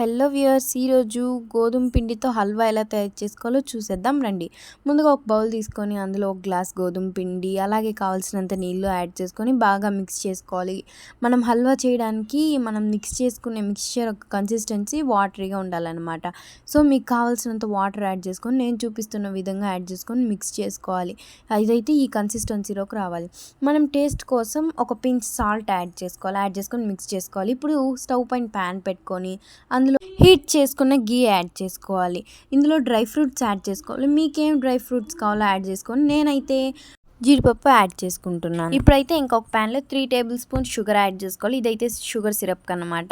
Hello viewers ఈరోజు గోధుమ పిండితో హల్వా ఎలా తయారు చేసుకోవాలో చూసేద్దాం రండి. ముందుగా ఒక బౌల్ తీసుకొని అందులో ఒక గ్లాస్ గోధుమ పిండి అలాగే కావాల్సినంత నీళ్ళు యాడ్ చేసుకొని బాగా మిక్స్ చేసుకోవాలి. మనం హల్వా చేయడానికి మనం మిక్స్ చేసుకునే మిక్స్చర్ ఒక కన్సిస్టెన్సీ వాటరీగా ఉండాలన్నమాట. సో మీకు కావాల్సినంత వాటర్ యాడ్ చేసుకొని నేను చూపిస్తున్న విధంగా యాడ్ చేసుకొని మిక్స్ చేసుకోవాలి. ఇదైతే ఈ కన్సిస్టెన్సీలోకి రావాలి. మనం టేస్ట్ కోసం ఒక పించ్ సాల్ట్ యాడ్ చేసుకోవాలి. యాడ్ చేసుకొని మిక్స్ చేసుకోవాలి. ఇప్పుడు స్టవ్ పైన ప్యాన్ పెట్టుకొని అందులో హీట్ చేసుకున్న గీ యాడ్ చేసుకోవాలి. ఇందులో డ్రై ఫ్రూట్స్ యాడ్ చేసుకోవాలి. మీకేం డ్రై ఫ్రూట్స్ కావాలో యాడ్ చేసుకొని నేనైతే జీడిపప్పు యాడ్ చేసుకుంటున్నాను. ఇప్పుడైతే ఇంకొక ప్యాన్లో three tablespoon sugar add చేసుకోవాలి. ఇదైతే షుగర్ సిరప్ అనమాట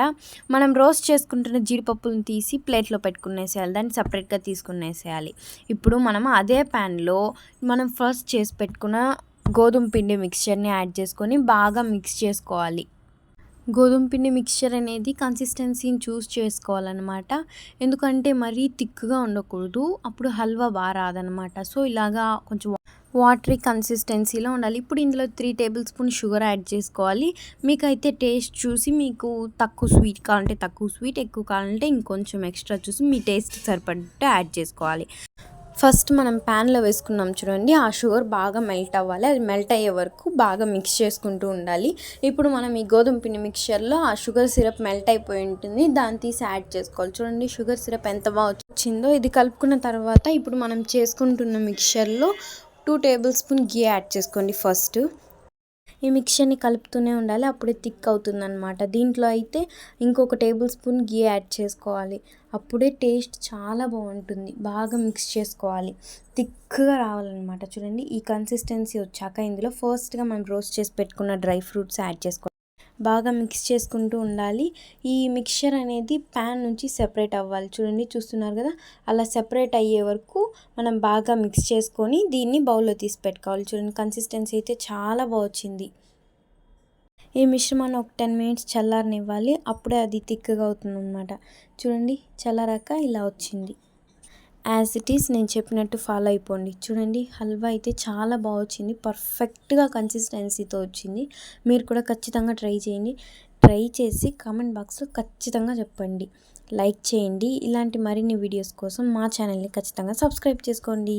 మనం రోస్ట్ చేసుకుంటున్న జీడిపప్పులను తీసి ప్లేట్లో పెట్టుకునేసేయాలి. దాన్ని సపరేట్గా తీసుకునేసేయాలి. ఇప్పుడు మనం అదే ప్యాన్లో మనం ఫస్ట్ చేసి పెట్టుకున్న గోధుమ పిండి మిక్స్చర్ని యాడ్ చేసుకొని బాగా మిక్స్ చేసుకోవాలి. గోధుమ పిండి మిక్స్చర్ అనేది కన్సిస్టెన్సీని చూస్ చేసుకోవాలన్నమాట. ఎందుకంటే మరీ థిక్గా ఉండకూడదు. అప్పుడు హల్వా బాగా రాదనమాట సో ఇలాగా కొంచెం వాటరీ కన్సిస్టెన్సీలో ఉండాలి. ఇప్పుడు ఇందులో three tablespoon sugar add చేసుకోవాలి. మీకైతే టేస్ట్ చూసి మీకు తక్కువ స్వీట్ కావాలంటే తక్కువ స్వీట్ ఎక్కువ కావాలంటే ఇంకొంచెం ఎక్స్ట్రా చూసి మీ టేస్ట్ సరిపడ్డ యాడ్ చేసుకోవాలి. ఫస్ట్ మనం ప్యాన్లో వేసుకున్నాం చూడండి ఆ షుగర్ బాగా మెల్ట్ అవ్వాలి. అది మెల్ట్ అయ్యే వరకు బాగా మిక్స్ చేసుకుంటూ ఉండాలి. ఇప్పుడు మనం ఈ గోధుమ పిండి మిక్చర్లో ఆ షుగర్ సిరప్ మెల్ట్ అయిపోయి ఉంటుంది. దాన్ని తీసి యాడ్ చేసుకోవాలి. చూడండి షుగర్ సిరప్ ఎంత బాగా వచ్చిందో ఇది కలుపుకున్న తర్వాత ఇప్పుడు మనం చేసుకుంటున్న మిక్చర్లో two tablespoon ghee add చేసుకోండి ఫస్ట్. ఈ మిక్చర్ని కలుపుతూనే ఉండాలి అప్పుడే థిక్ అవుతుంది అనమాట దీంట్లో అయితే ఇంకొక టేబుల్ స్పూన్ గీ యాడ్ చేసుకోవాలి. అప్పుడే టేస్ట్ చాలా బాగుంటుంది బాగా మిక్స్ చేసుకోవాలి. థిక్గా రావాలన్నమాట. చూడండి ఈ కన్సిస్టెన్సీ వచ్చాక ఇందులో ఫస్ట్గా మనం రోస్ట్ చేసి పెట్టుకున్న డ్రై ఫ్రూట్స్ యాడ్ చేసుకోవాలి. బాగా మిక్స్ చేసుకుంటూ ఉండాలి. ఈ మిక్చర్ అనేది ప్యాన్ నుంచి సెపరేట్ అవ్వాలి. చూడండి చూస్తున్నారు కదా? అలా సెపరేట్ అయ్యే వరకు మనం బాగా మిక్స్ చేసుకొని దీన్ని బౌల్లో తీసి పెట్టుకోవాలి. చూడండి కన్సిస్టెన్సీ అయితే చాలా బాగుంది ఈ మిశ్రమాన్ని ఒక టెన్ మినిట్స్ చల్లారనివ్వాలి. అప్పుడే అది థిక్గా అవుతుంది అనమాట చూడండి చల్లారాక ఇలా వచ్చింది. యాజ్ ఇట్ ఈస్ నేను చెప్పినట్టు ఫాలో అయిపోండి. చూడండి హల్వా అయితే చాలా బాగా వచ్చింది. పర్ఫెక్ట్గా కన్సిస్టెన్సీతో వచ్చింది. మీరు కూడా ఖచ్చితంగా ట్రై చేయండి. ట్రై చేసి కామెంట్ బాక్స్లో ఖచ్చితంగా చెప్పండి. లైక్ చేయండి. ఇలాంటి మరిన్ని వీడియోస్ కోసం మా ఛానల్ని ఖచ్చితంగా సబ్స్క్రైబ్ చేసుకోండి.